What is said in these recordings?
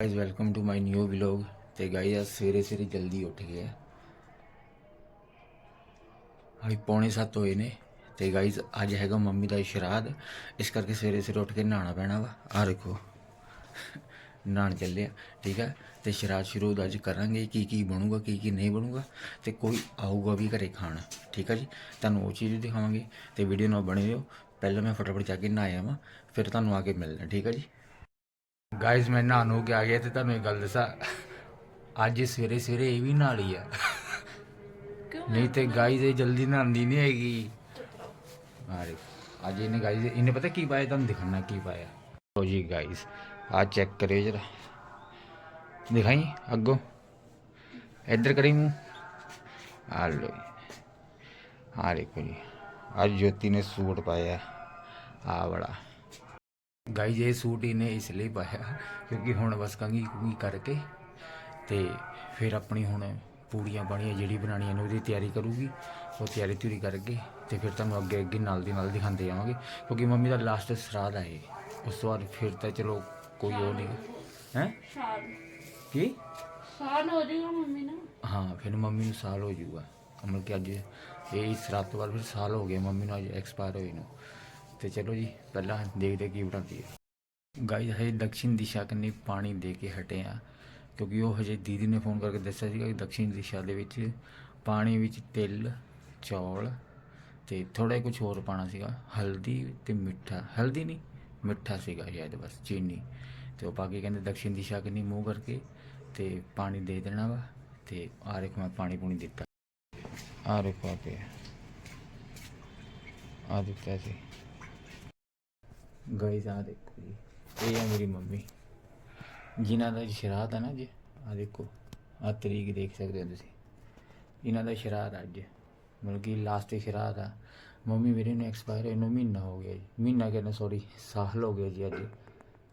Guys welcome to my new vlog ਤੇ guys ਅੱਜ ਸਵੇਰੇ ਸਵੇਰੇ ਜਲਦੀ ਉੱਠ ਗਏ ਆ ਹਾਈ ਪੌਣੇ 7 ਹੋਏ ਨੇ ਤੇ ਗਾਇਜ਼ ਅੱਜ ਹੈਗਾ ਮੰਮੀ ਦਾ ਸ਼ਰਾਧ ਇਸ ਕਰਕੇ ਸਵੇਰੇ ਸਵੇਰੇ ਉੱਠ ਕੇ ਨਹਾਉਣਾ ਪੈਣਾ ਵਾ ਆ ਦੇਖੋ ਨਹਾਉਣ ਚੱਲੇ ਆ ਠੀਕ ਹੈ ਤੇ ਸ਼ਰਾਦ ਸ਼ੁਰੂ ਅੱਜ ਕਰਾਂਗੇ ਕੀ ਕੀ ਬਣੂਗਾ ਕੀ ਕੀ ਨਹੀਂ ਬਣੂਗਾ ਤੇ ਕੋਈ ਆਊਗਾ ਵੀ ਘਰੇ ਖਾਣ ਠੀਕ ਹੈ ਜੀ ਤੁਹਾਨੂੰ ਉਹ ਚੀਜ਼ ਵੀ ਦਿਖਾਵਾਂਗੇ ਤੇ ਵੀਡੀਓ ਨਾਲ ਬਣੇ ਰਹੋ ਪਹਿਲਾਂ ਮੈਂ ਫਟਾਫਟ ਜਾ ਕੇ ਨਹਾਇਆ ਵਾਂ ਫਿਰ ਤੁਹਾਨੂੰ ਆ ਕੇ ਮਿਲਣਾ ਠੀਕ ਹੈ ਜੀ ਗਾਇਜ਼ ਮੈਂ ਨਹਾਉਣ ਹੋ ਕੇ ਆ ਗਿਆ ਤੇ ਤੁਹਾਨੂੰ ਇੱਕ ਗੱਲ ਦੱਸਾਂ। ਅੱਜ ਸਵੇਰੇ ਸਵੇਰੇ ਇਹ ਵੀ ਨਹਾ ਲਈ ਆ। ਨਹੀਂ ਤੇ ਗਾਇਜ਼ ਇਹ ਜਲਦੀ ਨਹਾਉਂਦੀ ਨਹੀਂ ਹੈਗੀ। ਆਰੇ ਅੱਜ ਇਹਨੇ ਗਾਇਜ਼ ਇਹਨੇ ਪਤਾ ਕੀ ਪਾਇਆ? ਤੁਹਾਨੂੰ ਦਿਖਾਣਾ ਕੀ ਪਾਇਆ? ਲੋ ਜੀ ਗਾਇਜ਼ ਆ ਚੈੱਕ ਕਰਿਓ ਜਰਾ। ਦਿਖਾਈ? ਅੱਗੋਂ। ਇੱਧਰ ਕਰੀ ਮੂੰਹ। ਆ ਲੋ ਆ ਦੇਖੋ ਜੀ। ਅੱਜ ਜੋਤੀ ਨੇ ਸੂਟ ਪਾਇਆ। ਆ ਬੜਾ ਗਾਈਜ਼ ਇਹ ਸੂਟ ਇਹਨੇ ਇਸ ਲਈ ਪਾਇਆ ਕਿਉਂਕਿ ਹੁਣ ਬਸ ਕੰਗੀ ਕੁੰਗੀ ਕਰਕੇ ਤੇ ਫਿਰ ਆਪਣੀ ਹੁਣ ਪੂੜੀਆਂ ਬਾਣੀਆਂ ਜਿਹੜੀ ਬਣਾਣੀਆਂ ਨੇ ਉਹਦੀ ਤਿਆਰੀ ਕਰੂਗੀ। ਉਹ ਤਿਆਰੀ ਤਿਉਰੀ ਕਰਕੇ ਤੇ ਫਿਰ ਤੁਹਾਨੂੰ ਅੱਗੇ ਅੱਗੇ ਨਾਲ ਦੀ ਨਾਲ ਦਿਖਾਉਂਦੇ ਜਾਵਾਂਗੇ ਕਿਉਂਕਿ ਮੰਮੀ ਦਾ ਲਾਸਟ ਸਰਾਧ ਆ ਇਹ। ਉਸ ਤੋਂ ਬਾਅਦ ਫਿਰ ਤਾਂ ਚਲੋ ਕੋਈ ਉਹ ਨਹੀਂ। ਹੈ? ਕੀ? ਸਾਲ ਹੋ ਜਾਏਗਾ ਮੰਮੀ ਨਾ। ਹਾਂ ਫਿਰ ਮੰਮੀ ਨੂੰ ਸਾਲ ਹੋ ਜਾਊਗਾ। ਮਤਲਬ ਕਿ ਅੱਜ ਇਹ ਇਸ ਰਾਤ ਤੋਂ ਬਾਅਦ ਫਿਰ ਸਾਲ ਹੋ ਗਿਆ ਮੰਮੀ ਨੂੰ ਅੱਜ ਐਕਸਪਾਇਰ ਹੋਈ ਨੂੰ। ਤੇ ਚਲੋ ਜੀ, ਪਹਿਲਾਂ ਦੇਖਦੇ ਕੀ ਬਣਾਉਂਦੀ ਹੈ। ਗਾਈਜ਼ ਹਜੇ ਦਕਸ਼ਿਣ ਦਿਸ਼ਾ ਕੰਨੀ ਪਾਣੀ ਦੇ ਕੇ ਹਟੇ ਆ, ਕਿਉਂਕਿ ਉਹ ਹਜੇ ਦੀਦੀ ਨੇ ਫੋਨ ਕਰਕੇ ਦੱਸਿਆ ਸੀਗਾ ਕਿ ਦਕਸ਼ਿਣ ਦਿਸ਼ਾ ਦੇ ਵਿੱਚ ਪਾਣੀ ਵਿੱਚ ਤਿਲ, ਚੌਲ ਤੇ ਥੋੜਾ ਕੁਝ ਹੋਰ ਪਾਣਾ ਸੀਗਾ, ਹਲਦੀ ਤੇ ਮਿੱਠਾ। ਹਲਦੀ ਨਹੀਂ, ਮਿੱਠਾ ਸੀਗਾ ਸ਼ਾਇਦ ਬਸ, ਚੀਨੀ। ਤੇ ਉਹ ਪਾ ਕੇ ਕਹਿੰਦੇ ਦਕਸ਼ਿਣ ਦਿਸ਼ਾ ਕੰਨੀ ਮੂੰਹ ਕਰਕੇ ਤੇ ਪਾਣੀ ਦੇ ਦੇਣਾ ਵਾ ਤੇ ਆ ਦੇਖੋ ਮੈਂ ਪਾਣੀ ਪੂਣੀ ਦਿੱਤਾ। ਆ ਦੇਖੋ ਆ ਪਿਆ ਆ ਦਿੱਤਾ ਸੀ। ਗਾਇਜ਼ ਆ ਦੇਖੋ ਜੀ ਇਹ ਹੈ ਮੇਰੀ ਮੰਮੀ ਜਿਨ੍ਹਾਂ ਦਾ ਸ਼ਰਾਧ ਹੈ ਨਾ ਜੀ ਆ ਦੇਖੋ ਆ ਤਰੀਕ ਦੇਖ ਸਕਦੇ ਹੋ ਤੁਸੀਂ ਇਹਨਾਂ ਦਾ ਸ਼ਰਾਧ ਅੱਜ ਮਤਲਬ ਕਿ ਲਾਸਟ ਸ਼ਰਾਧ ਆ ਮੰਮੀ ਮੇਰੇ ਨੂੰ ਐਕਸਪਾਇਰ ਹੋਏ ਨੂੰ ਮਹੀਨਾ ਹੋ ਗਿਆ ਜੀ ਮਹੀਨਾ ਕਹਿੰਦਾ ਸੌਰੀ ਸਾਲ ਹੋ ਗਿਆ ਜੀ ਅੱਜ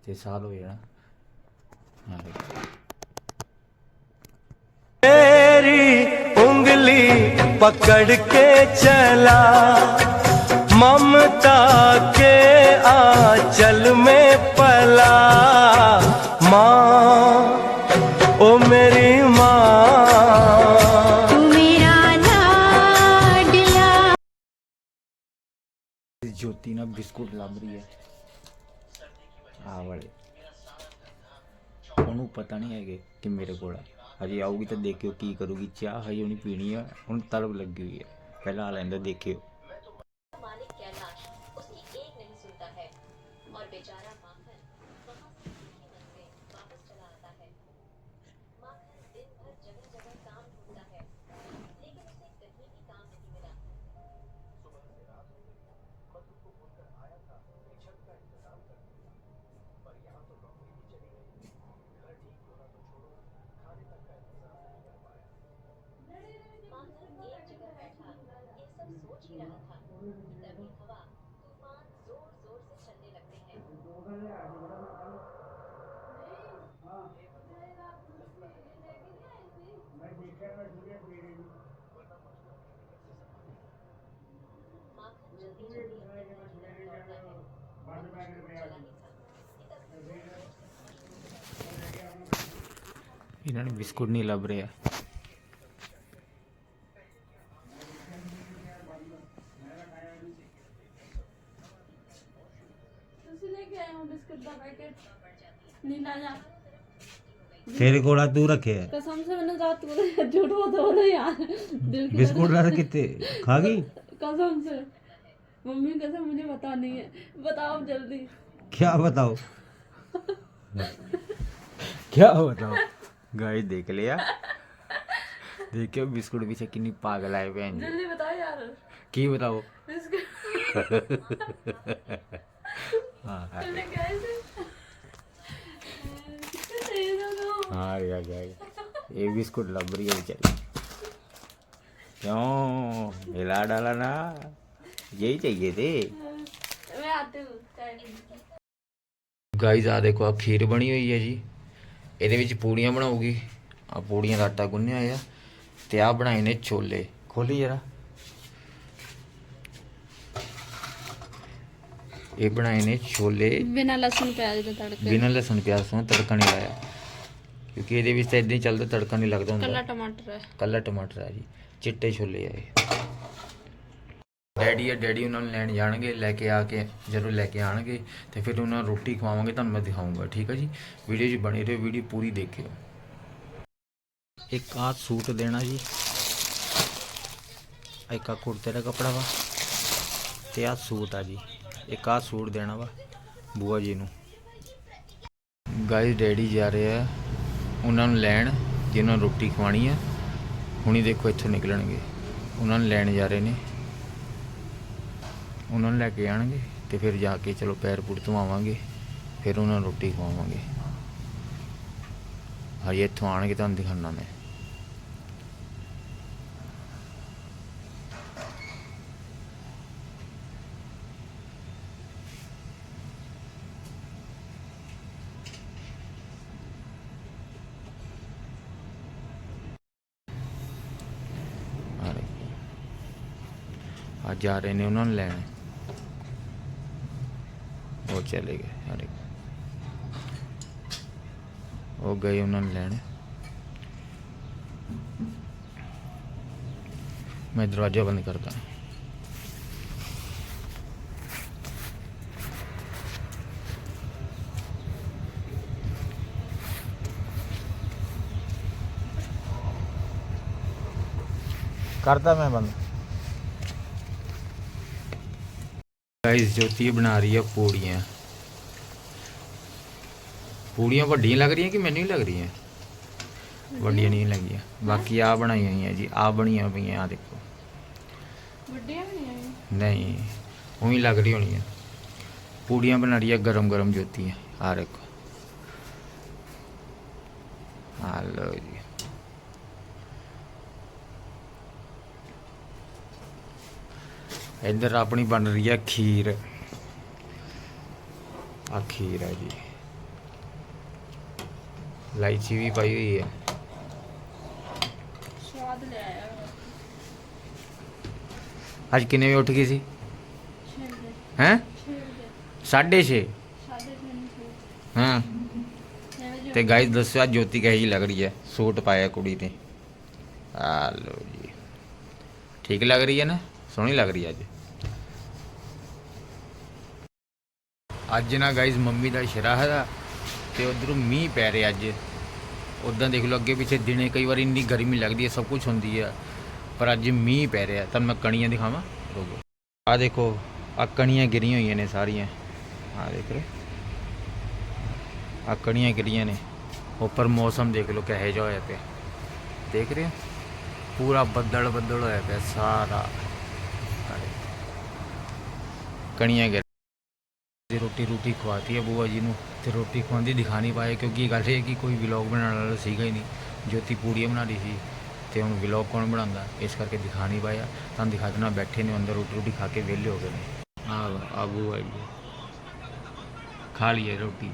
ਤੇ ਸਾਲ ਹੋ ਜਾਣਾ ਹਾਂ ਦੇਖੋ तेरी उंगली पकड़ के चला ममता के आंचल में पला माँ ओ मेरी माँ मेरा लाडला ਜੋਤੀ ਨਾ ਬਿਸਕੁਟ ਲੱਭ ਰਹੀ ਹੈ ਆ ਵਾਲੇ ਉਹਨੂੰ ਪਤਾ ਨਹੀਂ ਹੈਗੇ ਕਿ ਮੇਰੇ ਕੋਲ ਆ ਹਜੇ ਆਊਗੀ ਤਾਂ ਦੇਖਿਓ ਕੀ ਕਰੂਗੀ ਚਾਹ ਹਜੇ ਉਹਨੇ ਪੀਣੀ ਆ ਹੁਣ ਤਲਬ ਲੱਗੀ ਹੋਈ ਹੈ ਪਹਿਲਾਂ ਆ ਲੈਂਦਾ ਦੇਖਿਓ सब सोच ही रहा था तभी हवा तूफान जोर जोर से चलने लगते हैं माखन जल्दी जल्दी अपने घर की तरफ दौड़ता है पर वो चला ही था कि तभी ਇਹਨਾਂ ਨੇ ਬਿਸਕੁਟ ਨਹੀਂ ਲੱਭ ਰਿਹਾ तेरे को रात तू रखे है कसम से मैंने रात को झूठ बोल मत बोलो यार बिस्कुट रात कितने खा गई कसम से मम्मी कसम मुझे बता नहीं है बताओ जल्दी क्या बताओ क्या बताओ गाय देख लिया देखियो बिस्कुट पीछे कितनी पागल आए हुए जल्दी बताओ यार की बताओ हाँ था तो हाँ यार गाइस ये बिस्कुट लब रही है बेचारी क्यों हिला डाला ना यही चाहिए थे मैं आती हूँ चाय पीने। ਗਾਈਜ਼ ਆ ਦੇਖੋ ਆ ਖੀਰ ਬਣੀ ਹੋਈ ਹੈ ਜੀ ਇਹਦੇ ਵਿੱਚ ਪੂੜੀਆਂ ਬਣਾਉਗੀ ਆ ਪੂੜੀਆਂ ਦਾ ਆਟਾ ਗੁੰਨਿਆ ਹੋਇਆ ਤੇ ਆ ਬਣਾਏ ਨੇ ਛੋਲੇ ਖੋਲੀ ਜਰਾ ਇਹ ਬਣਾਏ ਨੇ ਛੋਲੇ बिना लहसुन प्याज के तड़के ਬਿਨਾਂ ਲਸਣ ਪਿਆਜ਼ ਤੋਂ ਤੜਕਾ ਨਹੀਂ ਲਾਇਆ ਕਿਉਂਕਿ ਇਹਦੇ ਵਿੱਚ ਤਾਂ ਇਦਾਂ ਹੀ ਚੱਲਦਾ ਤੜਕਾ ਨਹੀਂ ਲੱਗਦਾ ਕੱਲਾ ਹੁੰਦਾ ਟਮਾਟਰ ਹੈ। ਕੱਲਾ ਟਮਾਟਰ ਹੈ ਜੀ ਚਿੱਟੇ ਛੋਲੇ ਆ ਇਹ। ਡੈਡੀ ਆ ਡੈਡੀ ਉਹਨਾਂ ਨੂੰ ਲੈਣ ਜਾਣਗੇ ਲੈ ਕੇ ਆ ਕੇ ਜਦੋਂ ਲੈ ਕੇ ਆਣਗੇ ਤੇ ਫਿਰ ਉਹਨਾਂ ਨੂੰ ਰੋਟੀ ਖਵਾਵਾਂਗੇ ਤੁਹਾਨੂੰ ਮੈਂ ਦਿਖਾਊਂਗਾ ਠੀਕ ਹੈ ਜੀ? ਵੀਡੀਓ 'ਚ ਬਣੀ ਰਹੋ ਵੀਡੀਓ ਪੂਰੀ ਦੇਖਿਓ। ਇੱਕ ਆਹ ਸੂਟ ਦੇਣਾ ਜੀ। ਇੱਕ ਆ ਕੁੜਤੇ ਦਾ ਕੱਪੜਾ ਵਾ ਤੇ ਆਹ ਸੂਟ ਆ ਜੀ। ਇੱਕ ਆਹ ਸੂਟ ਦੇਣਾ ਵਾ ਬੂਆ ਜੀ ਨੂੰ। ਗਾਇਸ ਡੈਡੀ ਜਾ ਰਹੇ। ਆ ਉਹਨਾਂ ਨੂੰ ਲੈਣ ਜਿਹਨਾਂ ਨੂੰ ਰੋਟੀ ਖਵਾਣੀ ਆ, ਹੁਣੀ ਦੇਖੋ ਇੱਥੋਂ ਨਿਕਲਣਗੇ। ਉਹਨਾਂ ਨੂੰ ਲੈਣ ਜਾ ਰਹੇ ਨੇ। ਉਹਨਾਂ ਨੂੰ ਲੈ ਕੇ ਆਣਗੇ ਤੇ ਫਿਰ ਜਾ ਕੇ ਚਲੋ ਪੈਰ ਪੁਰ ਧਵਾਵਾਂਗੇ, ਫਿਰ ਉਹਨਾਂ ਨੂੰ ਰੋਟੀ ਖਵਾਵਾਂਗੇ। ਹਜੇ ਇੱਥੋਂ ਆਣਗੇ ਤੁਹਾਨੂੰ ਦਿਖਾਣਾ ਮੈਂ। ਜਾ ਰਹੇ ਨੇ, ਉਹਨਾਂ ਨੂੰ ਲੈਣ। ਉਹ ਚਲੇ ਗਏ ਅਰੇ ਉਹ ਗਏ ਉਹਨਾਂ ਨੂੰ ਲੈਣ। ਮੈਂ ਦਰਵਾਜ਼ਾ ਬੰਦ ਕਰਦਾ। ਕਰਦਾ ਮੈਂ ਬੰਦ ਗਾਇਸ ਜੋਤੀ ਬਣਾ ਰਹੀ ਆ ਪੂੜੀਆਂ ਪੂੜੀਆਂ ਵੱਡੀਆਂ ਲੱਗ ਰਹੀਆਂ ਕਿ ਮੈਨੂੰ ਹੀ ਲੱਗ ਰਹੀਆਂ ਵੱਡੀਆਂ ਨਹੀਂ ਲੱਗੀਆਂ ਬਾਕੀ ਆ ਬਣਾਈਆਂ ਹੋਈਆਂ ਜੀ ਆ ਬਣੀਆਂ ਪਈਆਂ ਆ ਦੇਖੋ ਵੱਡੀਆਂ ਵੀ ਨਹੀਂ ਆਈਆਂ ਨਹੀਂ ਉਹੀ ਲੱਗ ਰਹੀ ਹੋਣੀ ਆ ਪੂੜੀਆਂ ਬਣਾ ਰਹੀ ਆ ਗਰਮ ਗਰਮ ਜੋਤੀ ਆ ਦੇਖੋ ਆ ਲਓ ਜੀ ਇੱਧਰ ਆਪਣੀ ਬਣ ਰਹੀ ਆ ਖੀਰ। ਆ ਖੀਰ ਹੈ ਜੀ। ਲਾਈਚੀ ਵੀ ਪਾਈ ਹੋਈ ਹੈ ਸਵਾਦ ਲੈ ਅੱਜ ਕਿੰਨੇ ਵਜੇ ਉੱਠ ਗਈ ਸੀ? ਹੈਂ? ਛੇਲ ਦੇ 6:30 ਸਾਢੇ ਤਿੰਨ ਸੌ ਹਾਂ। ਤੇ ਗਾਇਸ ਅੱਜ ਜੋਤੀ ਕਹੀ ਲੱਗ ਰਹੀ ਹੈ ਸੂਟ ਪਾਇਆ ਕੁੜੀ ਨੇ ਆ ਲੋ ਜੀ। ਠੀਕ ਲੱਗ ਰਹੀ ਹੈ ਨਾ? ਸੋਹਣੀ ਲੱਗ ਰਹੀ ਹੈ ਅੱਜ। ਅੱਜ ਨਾ ਗਾਇਸ ਮੰਮੀ ਦਾ ਸ਼ਰਾਹ ਦਾ ਤੇ ਉਧਰੋਂ ਮੀਂਹ ਪੈ ਰਿਹਾ ਅੱਜ। ਉਦਾਂ ਦੇਖ ਲਓ ਅੱਗੇ ਪਿੱਛੇ ਦਿਨੇ ਕਈ ਵਾਰ ਇੰਨੀ ਗਰਮੀ ਲੱਗਦੀ ਹੈ ਸਭ ਕੁਝ ਹੁੰਦੀ ਹੈ ਪਰ ਅੱਜ ਮੀਂਹ ਪੈ ਰਿਹਾ। ਤੁਹਾਨੂੰ ਮੈਂ ਕਣੀਆਂ ਦਿਖਾਵਾਂ? ਰੁਕੋ ਆ ਦੇਖੋ ਆ ਕਣੀਆਂ ਗਿਰੀਆਂ ਹੋਈਆਂ ਨੇ ਸਾਰੀਆਂ। ਆ ਦੇਖ ਰਹੇ ਆ ਕਣੀਆਂ ਗਿਰੀਆਂ ਨੇ। ਉੱਪਰ ਮੌਸਮ ਦੇਖ ਲਓ ਕਿਹੋ ਜਿਹਾ ਹੋਇਆ ਪਿਆ। ਦੇਖ ਰਹੇ ਪੂਰਾ ਬੱਦਲ ਬੱਦਲ ਹੋਇਆ ਪਿਆ ਸਾਰਾ। ਕਣੀਆਂ ਗਿਰ ਦੀ ਰੋਟੀ ਰੋਟੀ ਖਵਾਤੀ ਹੈ ਬੂਆ ਜੀ ਨੂੰ, ਤੇ ਰੋਟੀ ਖਵਾਉਂਦੀ ਦਿਖਾ ਨਹੀਂ ਪਾਏ, ਕਿਉਂਕਿ ਇਹ ਗੱਲ ਇਹ ਕਿ ਕੋਈ ਵਲੌਗ ਬਣਾਉਣ ਵਾਲਾ ਸੀਗਾ ਹੀ ਨਹੀਂ। ਜੋਤੀ ਪੂੜੀਆਂ ਬਣਾ ਰਹੀ ਸੀ, ਤੇ ਹੁਣ ਵਲੌਗ ਕੌਣ ਬਣਾਉਂਦਾ? ਇਸ ਕਰਕੇ ਦਿਖਾ ਨਹੀਂ ਪਾਇਆ। ਤੁਹਾਨੂੰ ਦਿਖਾ ਦੇਣਾ ਬੈਠੇ ਨੇ ਅੰਦਰ ਰੋਟੀ ਰੋਟੀ ਖਾ ਕੇ ਵਿਹਲੇ ਹੋ ਗਏ ਨੇ। ਆ ਆਬੂ ਬੂਆ ਜੀ। ਖਾ ਲਈਏ ਰੋਟੀ।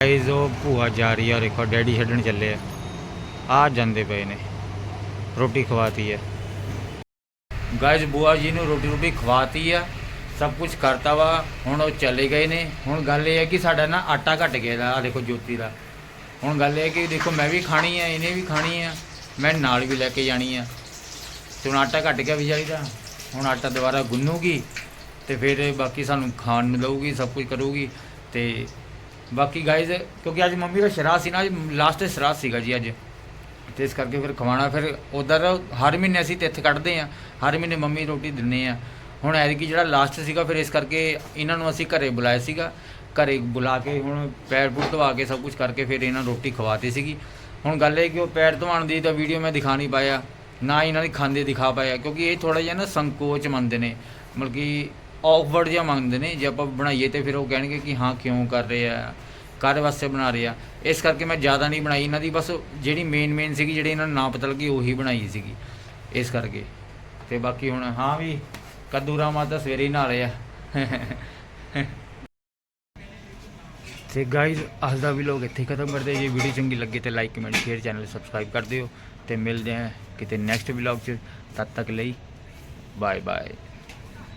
ਗਾਇਜ਼ ਉਹ ਭੂਆ ਜਾ ਰਹੀ ਆ, ਦੇਖੋ, ਡੈਡੀ ਛੱਡਣ ਚੱਲੇ ਆ। ਆ ਜਾਂਦੇ ਪਏ ਨੇ। ਰੋਟੀ ਖਵਾਤੀ ਹੈ। ਗਾਇਜ਼ ਬੂਆ ਜੀ ਨੂੰ ਰੋਟੀ ਰੋਟੀ ਖਵਾਤੀ ਆ, ਸਭ ਕੁਝ ਕਰਤਾ ਵਾ, ਹੁਣ ਉਹ ਚਲੇ ਗਏ ਨੇ। ਹੁਣ ਗੱਲ ਇਹ ਹੈ ਕਿ ਸਾਡਾ ਨਾ ਆਟਾ ਘਟ ਗਿਆ ਦਾ ਆ ਦੇਖੋ ਜੋਤੀ ਦਾ। ਹੁਣ ਗੱਲ ਇਹ ਹੈ ਕਿ ਦੇਖੋ ਮੈਂ ਵੀ ਖਾਣੀ ਆ, ਇਹਨੇ ਵੀ ਖਾਣੀ ਆ, ਮੈਂ ਨਾਲ ਵੀ ਲੈ ਕੇ ਜਾਣੀ ਆ। ਤੇ ਹੁਣ ਆਟਾ ਘਟ ਗਿਆ ਵਿਚਾਰੀ ਦਾ। ਹੁਣ ਆਟਾ ਦੁਬਾਰਾ ਗੁੰਨੂਗੀ ਤੇ ਫਿਰ ਬਾਕੀ ਸਾਨੂੰ ਖਾਣ ਨੂੰ ਦਊਗੀ, ਸਭ ਕੁਝ ਕਰੂਗੀ। ਤੇ ਬਾਕੀ ਗਾਇਜ਼, ਕਿਉਂਕਿ ਅੱਜ ਮੰਮੀ ਦਾ ਸ਼ਰਾਧ ਸੀ ਨਾ ਲਾਸਟ ਸ਼ਰਾਧ ਸੀਗਾ ਜੀ ਅੱਜ। ਤੇ ਇਸ ਕਰਕੇ ਫਿਰ ਖਵਾਣਾ ਫਿਰ ਉਧਰ ਹਰ ਮਹੀਨੇ ਅਸੀਂ ਤਿੱਥ ਕੱਢਦੇ ਆ ਹਰ ਮਹੀਨੇ ਮੰਮੀ ਰੋਟੀ ਦਿੰਨੇ ਆ ਹੁਣ ਐਤਕੀ ਜਿਹੜਾ ਲਾਸਟ ਸੀਗਾ, ਫਿਰ ਇਸ ਕਰਕੇ ਇਹਨਾਂ ਨੂੰ ਅਸੀਂ ਘਰੇ ਬੁਲਾਇਆ ਸੀਗਾ। ਘਰੇ ਬੁਲਾ ਕੇ ਹੁਣ ਪੈਰ ਪੂਰ ਧਵਾ ਕੇ ਸਭ ਕੁਝ ਕਰਕੇ ਫਿਰ ਇਹਨਾਂ ਨੂੰ ਰੋਟੀ ਖਵਾਤੀ ਸੀਗੀ। ਹੁਣ ਗੱਲ ਇਹ ਕਿ ਉਹ ਪੈਰ ਧਵਾਉਣ ਦੀ ਤਾਂ ਵੀਡੀਓ ਮੈਂ ਦਿਖਾ ਨਹੀਂ ਪਾਇਆ, ਨਾ ਇਹਨਾਂ ਦੀ ਖਾਂਦੇ ਦਿਖਾ ਪਾਇਆ, ਕਿਉਂਕਿ ਇਹ ਥੋੜਾ ਜਿਹਾ ਨਾ ਸੰਕੋਚ ਮੰਨਦੇ ਨੇ, ਮਤਲਬ ਕਿ ਔਕਵਰਡ ਜਿਹਾ ਮੰਗਦੇ ਨੇ, ਜੇ ਆਪਾਂ ਬਣਾਈਏ ਤੇ ਫਿਰ ਉਹ ਕਹਿਣਗੇ ਕਿ ਹਾਂ ਕਿਉਂ ਕਰ ਰਹੇ। ਆ ਕਾਹਦੇ ਵਾਸਤੇ ਬਣਾ ਰਹੇ ਆ? ਇਸ ਕਰਕੇ ਮੈਂ ਜ਼ਿਆਦਾ ਨਹੀਂ ਬਣਾਈ। ਇਹਨਾਂ ਦੀ ਬਸ ਜਿਹੜੀ ਮੇਨ ਮੇਨ ਸੀਗੀ, ਜਿਹੜੀ ਇਹਨਾਂ ਨੂੰ ਨਾ ਪਤਾ ਲੱਗੀ, ਉਹੀ ਬਣਾਈ ਸੀਗੀ। ਇਸ ਕਰਕੇ। ਤੇ ਬਾਕੀ ਹੁਣ, ਹਾਂ ਵੀ, ਕੱਦੂ ਰਾਮਾ ਤਾਂ ਸਵੇਰੇ ਹੀ ਨਾਲੇ ਆ। ਤੇ ਗਾਇਜ਼ ਅੱਜ ਦਾ ਵਲੌਗ ਇੱਥੇ ਖਤਮ ਕਰਦੇ ਜੇ ਵੀਡੀਓ ਚੰਗੀ ਲੱਗੇ ਤੇ like comment share channel subscribe ਕਰ ਦਿਓ। ਤੇ ਮਿਲਦੇ ਹਾਂ ਕਿਤੇ ਨੈਕਸਟ ਵਲੌਗ 'ਚ। ਤਦ ਤੱਕ ਲਈ ਬਾਏ ਬਾਏ